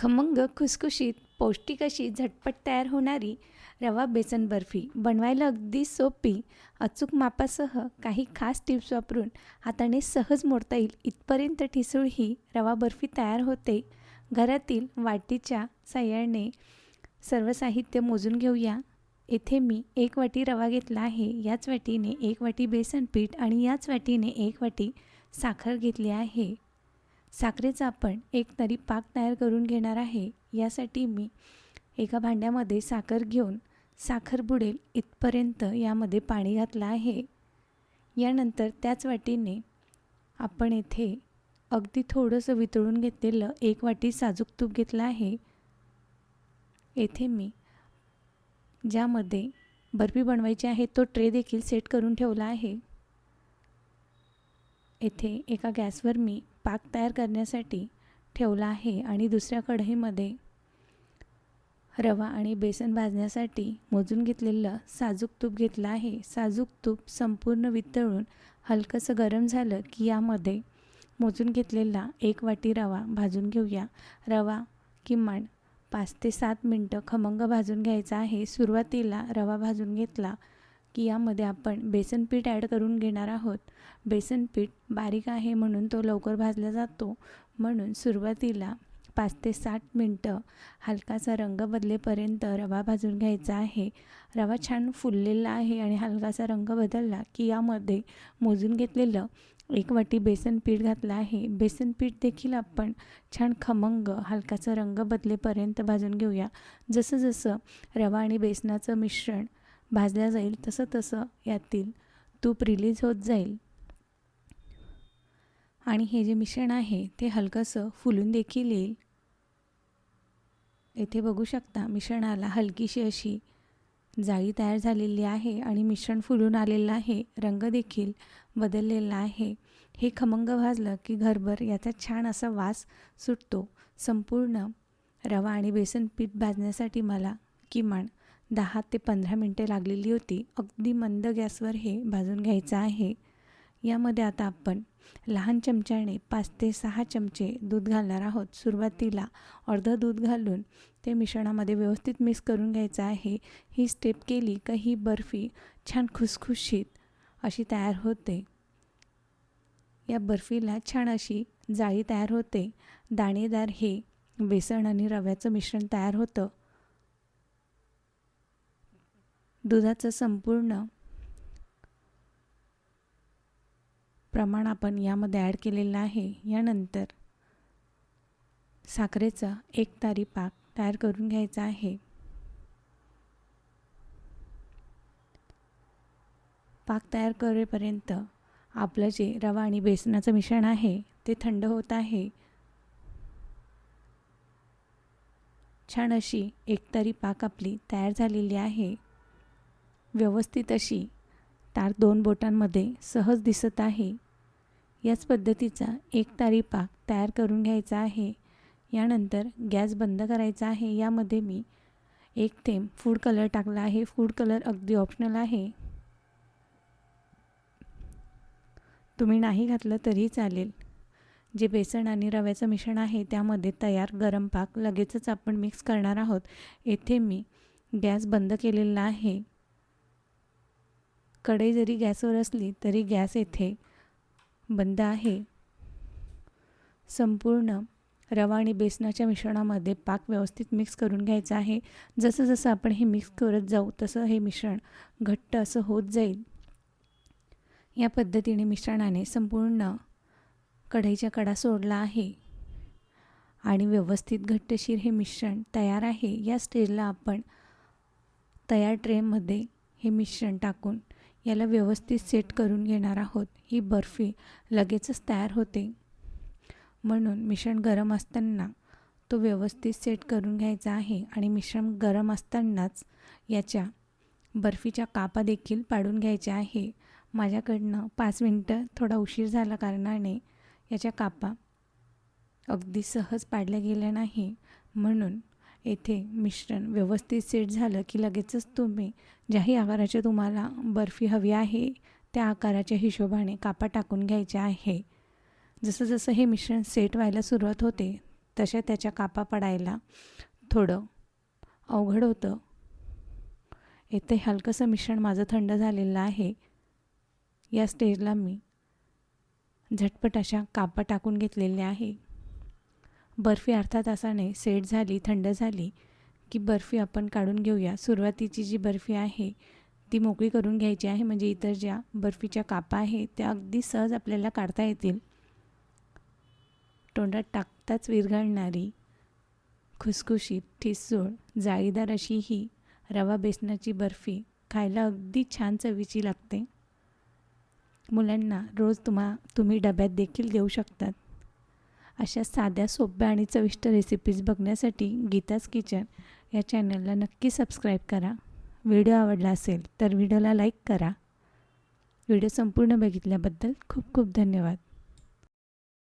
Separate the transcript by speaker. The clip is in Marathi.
Speaker 1: खमंग खुसखुशीत पौष्टिक अशी झटपट तयार होणारी रवा बेसन बर्फी बनवायला अगदी सोपी अचूक मापासह काही खास टिप्स वापरून हाताने सहज मोडता येईल. इथपर्यंत ठिसूळ ही रवा बर्फी तयार होते. घरातील वाटीच्या साह्याने सर्व साहित्य मोजून घेऊया. येथे मी एक वाटी रवा घेतला आहे. याच वाटीने एक वाटी बेसन पीठ आणि याच वाटीने एक वाटी साखर घेतली आहे. साखरेचा आपण एक तरी पाक तयार करून घेणार आहे. यासाठी मी एका भांड्यामध्ये साखर घेऊन साखर बुडेल इथपर्यंत यामध्ये पाणी घातलं आहे. यानंतर त्याच वाटीने आपण येथे अगदी थोडंसं वितळून घेतलेलं एक वाटी साजूक तूप घेतलं आहे. येथे मी ज्यामध्ये बर्फी बनवायची आहे तो ट्रे देखील सेट करून ठेवला आहे. येथे एका गॅसवर मी पाक तयार करण्यासाठी ठेवला आहे आणि दुसऱ्या कढईमध्ये रवा आणि बेसन भाजण्यासाठी मोजून घेतलेलं साजूक तूप घेतलं आहे. साजूक तूप संपूर्ण वितळून हलकंसं गरम झालं की यामध्ये मोजून घेतलेला एक वाटी रवा भाजून घेऊया. रवा किमान पाच ते सात मिनटं खमंग भाजून घ्यायचा आहे. सुरुवातीला रवा भाजून घेतला की यामध्ये आपण बेसन पीठ ॲड करून घेणार आहोत. बेसन पीठ बारीक आहे म्हणून तो लवकर भाजला जातो. म्हणून सुरुवातीला पाच ते साठ मिनटं हलकासा रंग बदलेपर्यंत रवा भाजून घ्यायचा आहे. रवा छान फुललेला आहे आणि हलकासा रंग बदलला की यामध्ये मोजून घेतलेलं एक वाटी बेसन पीठ घातलं आहे. बेसन पीठ देखील आपण छान खमंग हलकासा रंग बदलेपर्यंत भाजून घेऊया. जसं जसं रवा आणि बेसनाचं मिश्रण भाजल्या जाईल तसं तसं यातील तूप रिलीज होत जाईल. आणि हे जे मिश्रण आहे ते हलकंसं फुलून देखील येईल. येथे बघू शकता मिश्रणाला हलकीशी अशी जाळी तयार झालेली आहे आणि मिश्रण फुलून आलेलं आहे रंग देखील बदललेला आहे. हे खमंग भाजलं की घरभर याचा छान असा वास सुटतो. संपूर्ण रवा आणि बेसन पीठ भाजण्यासाठी मला किमान दहा ते पंधरा मिनटे लागलेली होती. अगदी मंद गॅसवर हे भाजून घ्यायचं आहे. यामध्ये आता आपण लहान चमच्याने पाच ते सहा चमचे दूध घालणार आहोत. सुरुवातीला अर्धं दूध घालून ते मिश्रणामध्ये व्यवस्थित मिक्स करून घ्यायचं आहे. ही स्टेप केली का ही बर्फी छान खुसखुशीत अशी तयार होते. या बर्फीला छान अशी जाळी तयार होते. दाणेदार हे बेसन आणि रव्याचं मिश्रण तयार होतं. दुधाचं संपूर्ण प्रमाण आपण यामध्ये ॲड केलेलं आहे. यानंतर साखरेचा एक तारी पाक तयार करून घ्यायचा आहे. पाक तयार करेपर्यंत आपलं जे रवा आणि बेसनाचं मिश्रण आहे ते थंड होत आहे. छान अशी एकतारी पाक आपली तयार झालेली आहे. व्यवस्थित अशी तार दोन बोटांमध्ये सहज दिसत आहे. याच पद्धतीचा एक तारी पाक तयार करून घ्यायचा आहे. यानंतर गॅस बंद करायचा आहे. यामध्ये मी एक थेंब फूड कलर टाकला आहे. फूड कलर अगदी ऑप्शनल आहे. तुम्ही नाही घातलं तरी चालेल. जे बेसन आणि रव्याचं मिश्रण आहे त्यामध्ये तयार गरम पाक लगेचच आपण मिक्स करणार आहोत. येथे मी गॅस बंद केलेला आहे. कढई जरी गॅसवर असली तरी गॅस येथे बंद आहे. संपूर्ण रवा आणि बेसनाच्या मिश्रणामध्ये पाक व्यवस्थित मिक्स करून घ्यायचा आहे. जसं जसं आपण हे मिक्स करत जाऊ तसं हे मिश्रण घट्ट असं होत जाईल. या पद्धतीने मिश्रणाने संपूर्ण कढईचा कडा सोडला आहे. आणि व्यवस्थित घट्टशीर हे मिश्रण तयार आहे. या स्टेजला आपण तयार ट्रेमध्ये हे मिश्रण टाकून याला व्यवस्थित सेट करून घेणार आहोत. ही बर्फी लगेचच तयार होते. म्हणून मिश्रण गरम असताना तो व्यवस्थित सेट करून घ्यायचा आहे आणि मिश्रण गरम असतानाच याच्या बर्फीच्या कापा देखील पाडून घ्यायच्या आहे. माझ्याकडनं पाच मिनटं थोडा उशीर झाला कारणाने याच्या कापा अगदी सहज पाडल्या गेल्या नाही. म्हणून येथे मिश्रण व्यवस्थित सेट झालं की लगेचच तुम्ही ज्याही आकाराचे तुम्हाला बर्फी हवी आहे त्या आकाराच्या हिशोबाने कापा टाकून घ्यायचे आहे. जसं जसं हे मिश्रण सेट व्हायला सुरुवात होते तशा त्याच्या कापा पडायला थोडं अवघड होतं. येथे हलकंसं मिश्रण माझं थंड झालेलं आहे. या स्टेजला मी झटपट अशा कापा टाकून घेतलेल्या आहे. बर्फी अर्धा तासाने सेट झाली थंड झाली की बर्फी आपण काढून घेऊया. सुरुवातीची जी बर्फी आहे ती मोकळी करून घ्यायची आहे. म्हणजे इतर ज्या बर्फीच्या कापा आहे त्या अगदी सहज आपल्याला काढता येतील. तोंडात टाकताच विरघळणारी खुसखुशीत ठिसूळ जाळीदार अशी ही रवा बेसनाची बर्फी खायला अगदी छान चवीची लागते. मुलांना रोज तुम्हा तुम्ही डब्यात देखील देऊ शकतात. अशा साध्या सोप्या आणि चविष्ट रेसिपीज बघण्यासाठी गीताज किचन या चॅनलला नक्की सबस्क्राईब करा. व्हिडिओ आवडला असेल तर व्हिडिओला लाईक करा. व्हिडिओ संपूर्ण बघितल्याबद्दल खूप खूप धन्यवाद.